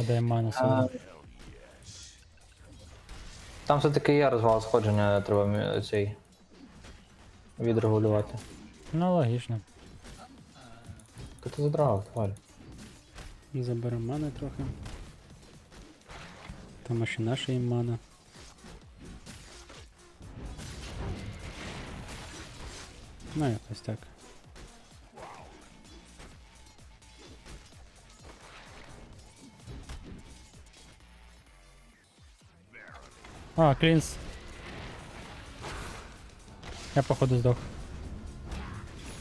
Падає мана А. Там все-таки є розвал сходження, треба мі- цей відрегулювати. Ну, логічно. Та ти задрав, тварь. Заберемо мани трохи. Там ще наша їм мана. Ну, якось так. А, клінс. Я походу здох.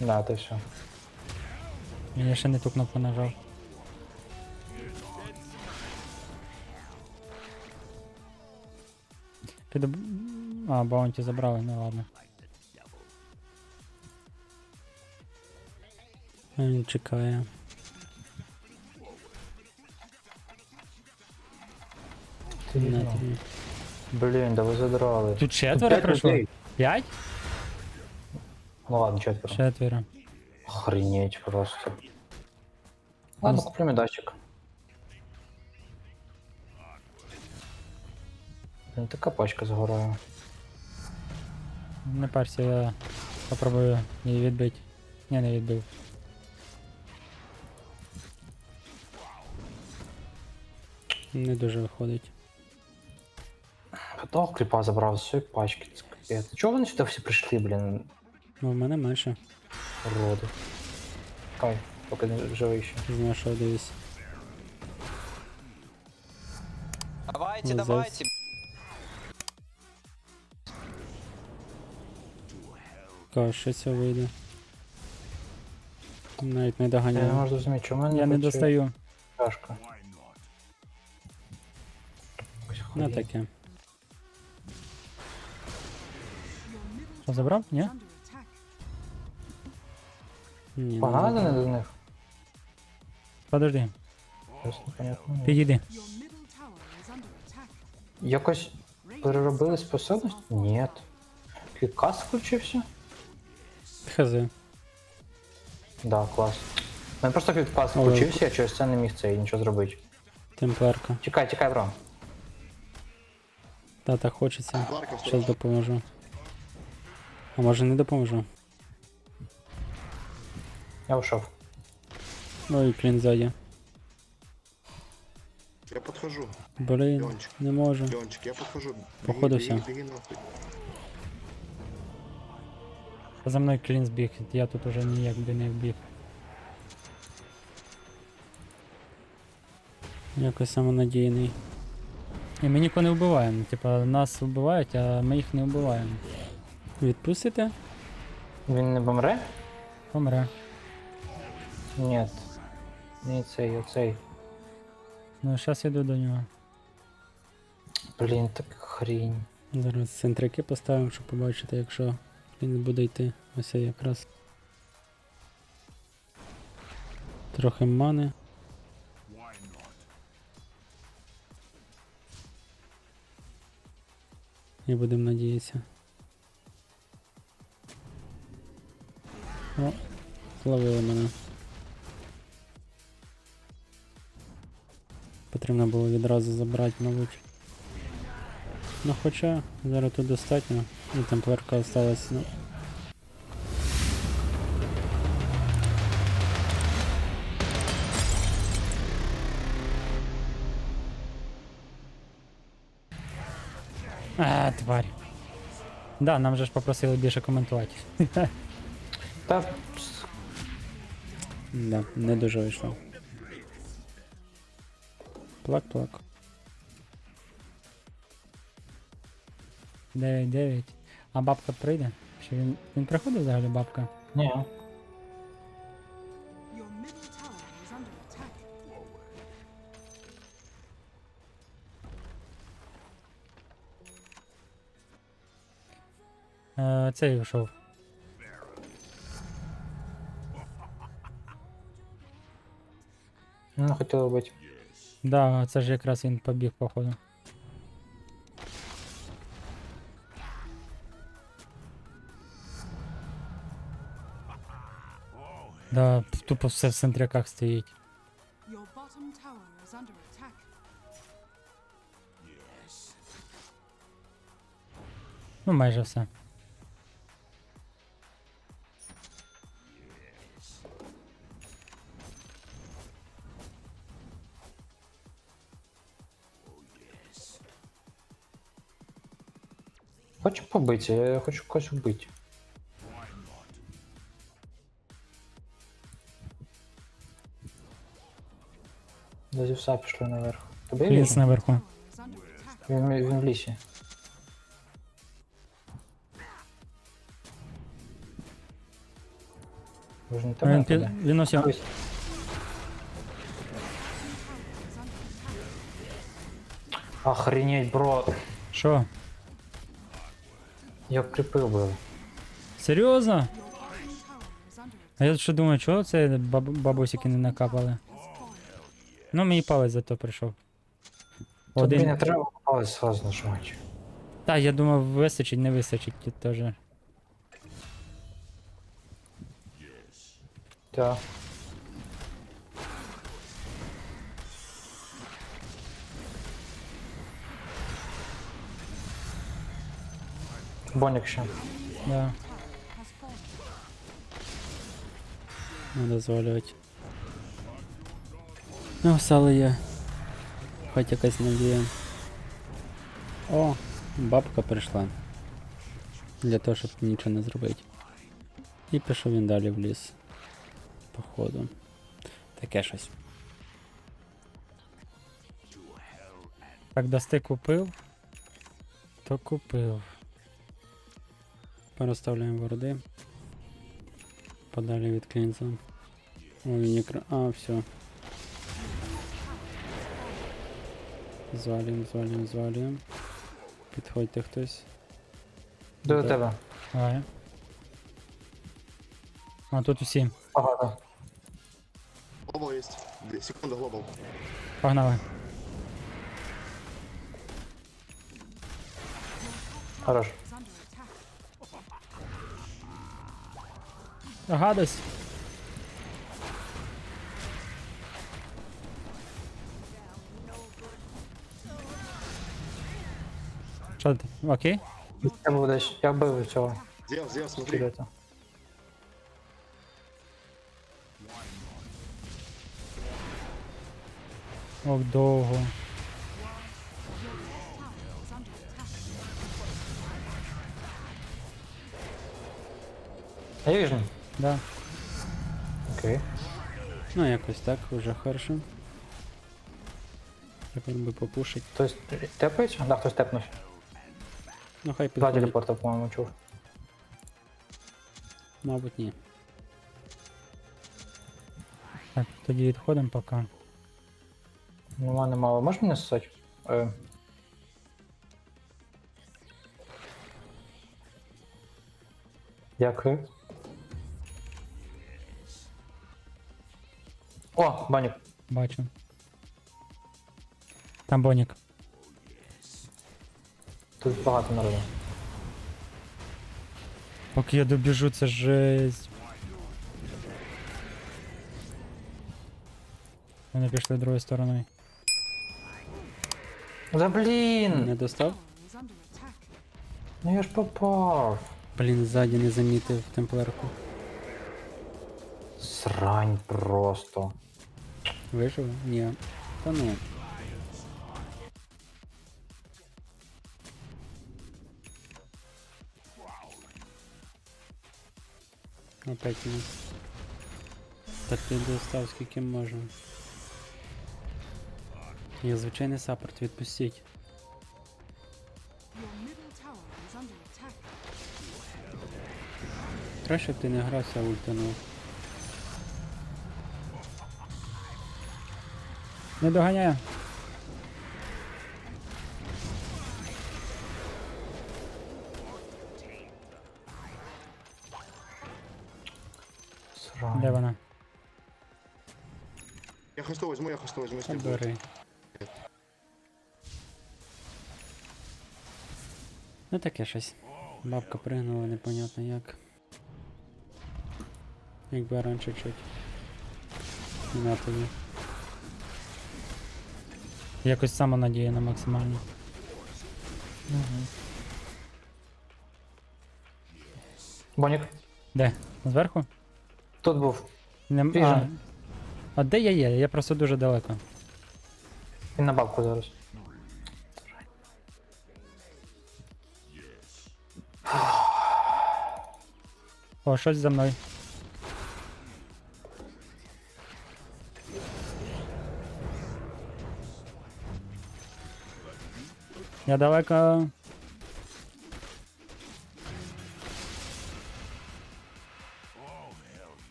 Да, ти все. Я ще не ту кнопку нажав. Піду... А, баунті забрали, ну ладно. Він чекає. На тобі. Блін, да ви задрали. Тут четверо п'ять пройшло? людей. П'ять? Ну ладно, четверо. Четверо. Охренеть просто. Ладно, куплю медальчик. Блін, така пачка загорає. Не парся, я попробую її відбити. Ні, не відбив. Не дуже виходить. Того кріпа забрав з цієї пачки. це капець. Чого вони сюди всі прийшли, блін, Ну, в мене менше. роди? Кай, поки не живий ще. З нашого дивись. Давайте, Ну, давайте. Кашиця вийде. Навіть не Я не можу зрозуміти, чому в мене Я не працює достаю. Чашка. Ось Ну таке. Що забрав? Ні? Ні, Погано не до них? Подожди, Щось непонятно. підійди. Якось переробили способність? Ні. Кас включився? Хз. Да, клас. У мене просто квіккас Але- включився, я через це не міг це нічого зробити. Темпларка. Тікай, тікай, бро. Та так хочеться. Щас допоможу. А може не допоможу? Я ушов. Ой, клін ззаді. Я подхожу. Блін, Льончик. не можу. Льончик, я подхожу. Походу беги, всё. Беги нахуй. За мною клін збіг, я тут уже ніяк би не вбіг. Якось самонадійний. І ми нікого не вбиваємо. Типа нас вбивають, а ми їх не вбиваємо. Відпустите? Він не помре? Помре. Ні. Не цей, оцей. Ну, зараз іду до нього. Блін, так хрінь. Зараз центрики поставимо, щоб побачити, якщо він буде йти. Ось я якраз. Трохи мани. І будемо надіятися. О, зловили мене. Потрібно було відразу забрати, мабуть. Ну хоча зараз тут достатньо. І темплерка осталась. Ну. А, тварь. Да, нам же ж попросили більше коментувати. Та Да, не дуже вийшло. Плак-плак. 9-9. А бабка прийде? Чи він. Він приходить взагалі бабка? ні. Е, цей йшов. Ну, хотіло бути. Да, це ж якраз він побіг, походу. Да, тупо все в центряках стоїть. Ну майже все. Хочу побити, я хочу когось вбити. До Зевса пішли наверх. Тобі Ліс вірно? наверху. Is under attack. Він, він в лісі. Ви ж не тебе Він, під... туди. він ось. Ось. Is under attack. Охренеть, бро. Що? Я. Серйозно? Bottom tower is under А я що думаю, чого це баб... бабусики не накапали? Ну, мені палець зато прийшов. Тобі не треба палець сразу нажимати. Та, я думав, вистачить, не вистачить тут теж. Так. Бонік ще. Да. Не дозволювати. Ну, сало є. Хоч якась надія. О, бабка прийшла. Для того, щоб нічого не зробити. І пішов він далі в ліс. Походу. Таке щось. Так, дасти купив. То купив. Переставляємо вороди. Подалі від клінза. О, він ікра... А, все. Звалюємо, звалюємо, звалюємо. Підходьте хтось. До Да. тебе. Давай. А тут усі. Багато. Глобал есть. Две секунды глобал. Погнали. Хорош. Гадость. Що ти? Окей? Я був десь. Я вбив цього Зев, Зев, смотри. скелета. Ок, довго. Tower is Да. Окей. Ну, якось так, уже хорошо. Тепер би попушить. Хтось тепається? Да, хтось тепнув. Ну хай Два підходить. телепорта, по-моєму, чув. Мабуть, ні. Так, тоді відходимо поки. Ну, в мене мало. Можеш мене ссать? Е. Дякую. О, банік. Бачу. Там бонік. Тут багато народу. Поки я добіжу, це жесть. Вони пішли другою стороною. Да блін! Не достав? Ну я ж попав. Блін, ззаді не замітив темплерку. Срань просто. Вижив? Ні. Та ну. Опять нас. Так ти достав скільки можна. Я звичайний саппорт, відпустіть. Краще б ти не грався ультанув. Не доганяю. Срань. Де вона? Я хосту возьму, я хосту возьму, если будет. Бери. Ну таке щось. Бабка пригнула, непонятно як. Якби раніше чуть. На тобі. Якось самонадіяно максимально. Бонік. Де? Зверху? Тут був. Нем... А, а де я є? Я просто дуже далеко. Він на бабку зараз. О, щось за мною. Я далеко.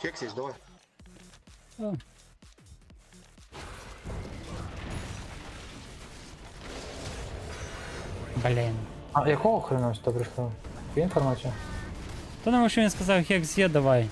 Хекс есть, давай. О. Блін. А якого хрена сюди прийшло? Є інформація? То тому що він сказав, хекс є, давай.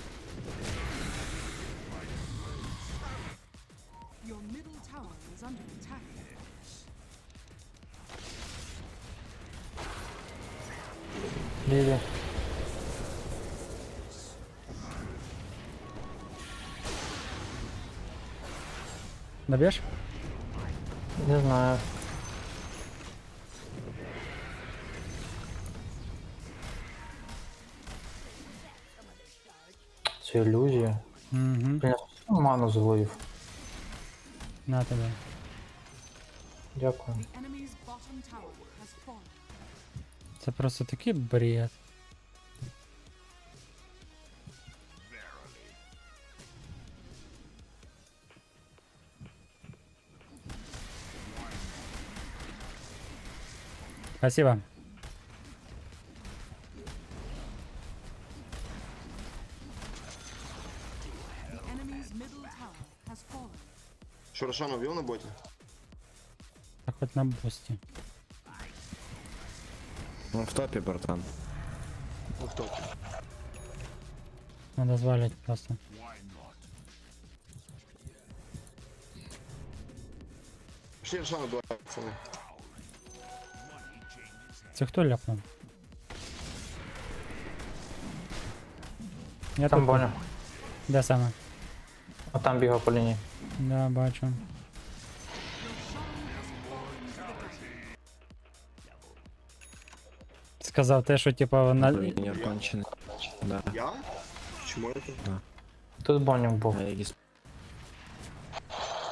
Доб'єш? Не знаю. Це ілюзія. Угу. Блін, я ману зловив. На тебе. Дякую. The enemy's bottom tower has fallen. Це просто такий бред. Спасибо. Шуршан убил на боте? Так хоть на босте. Он в топе, братан. Он в топе. Надо звалить просто. Шуршан убивает, пацаны. Це хто ляпнув? Я Там тут. Боня. Де саме? А там бігав по лінії. Да, бачу. Сказав те, що типа на. Линер конченый. Да. Я? Почему это? Тут Бонік був. Аегис.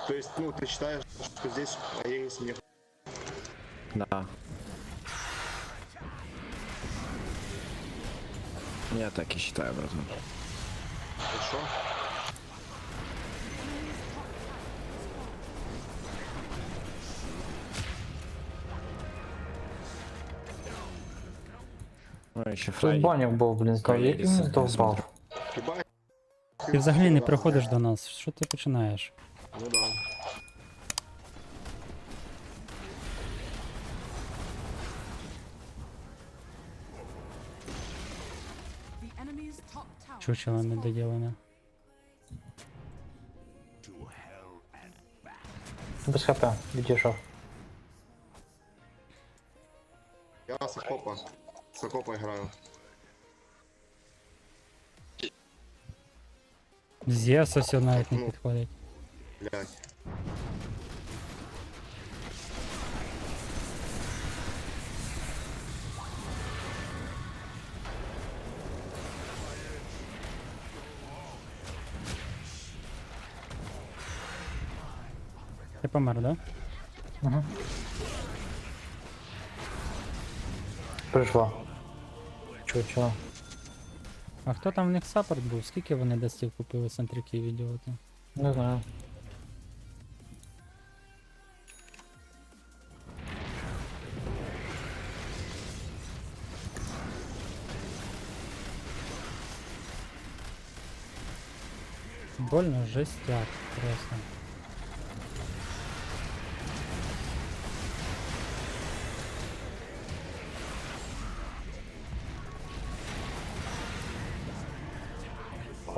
То есть, ну, ты считаешь, что здесь Аегис не... Да. Я так и считаю, братан. Хорошо? Ну, еще Тут фрай. Був, блін, знову. Як він Аегіса, здовбав. Хиба... Ти взагалі не приходиш до нас. Що ти починаєш? Ну да. Чучело has fallen. недоділене. Без хп, відійшов. Я с Акопа. С Акопа играю. Зєс ось навіть не Ну. підходить. Блять. Ти помер, да? Угу. Прийшла. Чучело. А хто там в них саппорт був? Скільки вони дастів купили центриків ідіоти? Не знаю. Больно жестяк просто.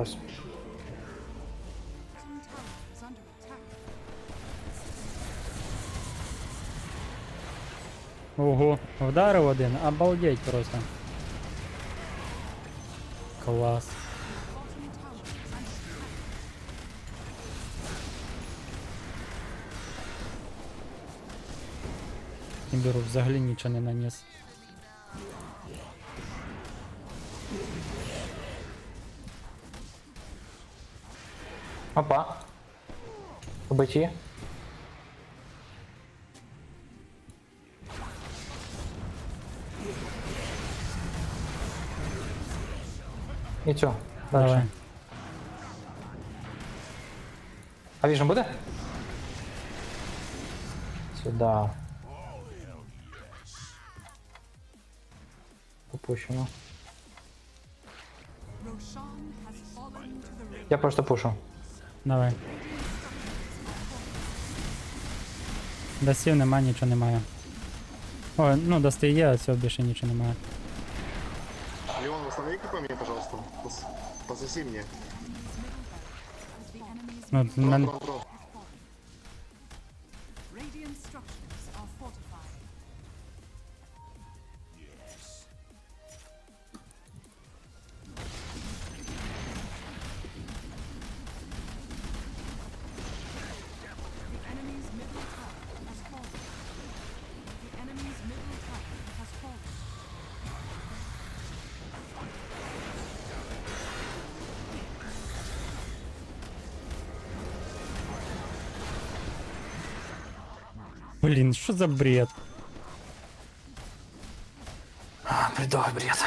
Attack. Ого, вдарив один, обалдеть просто. Клас. Беру, взагалі нічого не наніс. Опа. Побиті. І цю. Давай. Дальше. А віжен буде? Сюда. Попущено. Roshan has fallen to the ring. Я просто пушу. Давай. Дастів нема, нічого немає. О, ну дасти є, а цього більше нічого немає. Леон, восстанови-ка по мне, пожалуйста. Пос- Пососи мне. Ну, Бро, Блін, що за бред? А, Бредовий бред.